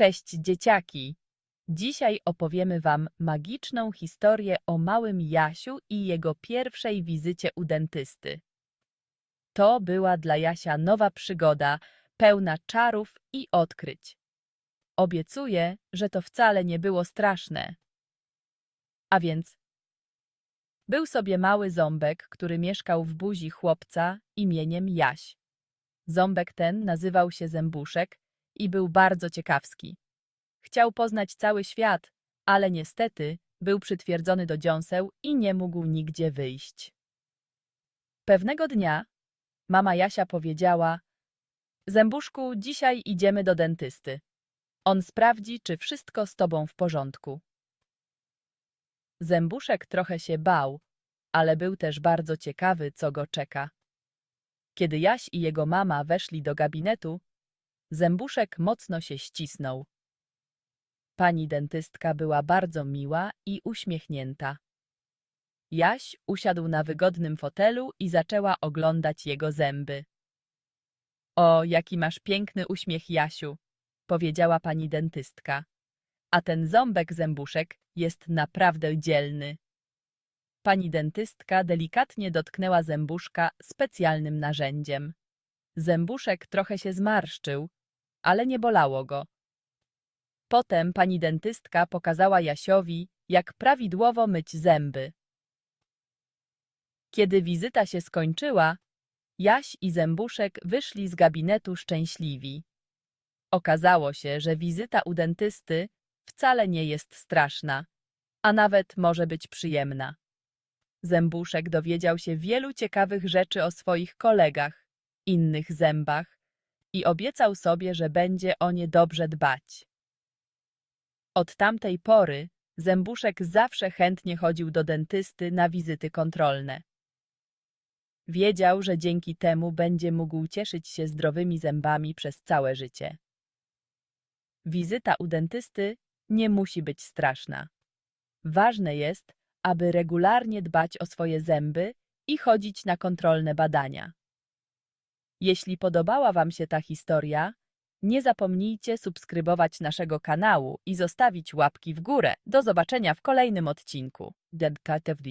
Cześć dzieciaki! Dzisiaj opowiemy wam magiczną historię o małym Jasiu i jego pierwszej wizycie u dentysty. To była dla Jasia nowa przygoda, pełna czarów i odkryć. Obiecuję, że to wcale nie było straszne. A więc był sobie mały ząbek, który mieszkał w buzi chłopca imieniem Jaś. Ząbek ten nazywał się Zębuszek i był bardzo ciekawski. Chciał poznać cały świat, ale niestety był przytwierdzony do dziąseł i nie mógł nigdzie wyjść. Pewnego dnia mama Jasia powiedziała: Zębuszku, dzisiaj idziemy do dentysty. On sprawdzi, czy wszystko z tobą w porządku. Zębuszek trochę się bał, ale był też bardzo ciekawy, co go czeka. Kiedy Jaś i jego mama weszli do gabinetu, Zębuszek mocno się ścisnął. Pani dentystka była bardzo miła i uśmiechnięta. Jaś usiadł na wygodnym fotelu i zaczęła oglądać jego zęby. O, jaki masz piękny uśmiech, Jasiu, powiedziała pani dentystka. A ten ząbek zębuszek jest naprawdę dzielny. Pani dentystka delikatnie dotknęła zębuszka specjalnym narzędziem. Zębuszek trochę się zmarszczył, ale nie bolało go. Potem pani dentystka pokazała Jasiowi, jak prawidłowo myć zęby. Kiedy wizyta się skończyła, Jaś i Zębuszek wyszli z gabinetu szczęśliwi. Okazało się, że wizyta u dentysty wcale nie jest straszna, a nawet może być przyjemna. Zębuszek dowiedział się wielu ciekawych rzeczy o swoich kolegach, innych zębach i obiecał sobie, że będzie o nie dobrze dbać. Od tamtej pory Zębuszek zawsze chętnie chodził do dentysty na wizyty kontrolne. Wiedział, że dzięki temu będzie mógł cieszyć się zdrowymi zębami przez całe życie. Wizyta u dentysty nie musi być straszna. Ważne jest, aby regularnie dbać o swoje zęby i chodzić na kontrolne badania. Jeśli podobała Wam się ta historia, nie zapomnijcie subskrybować naszego kanału i zostawić łapki w górę. Do zobaczenia w kolejnym odcinku. Debka TV.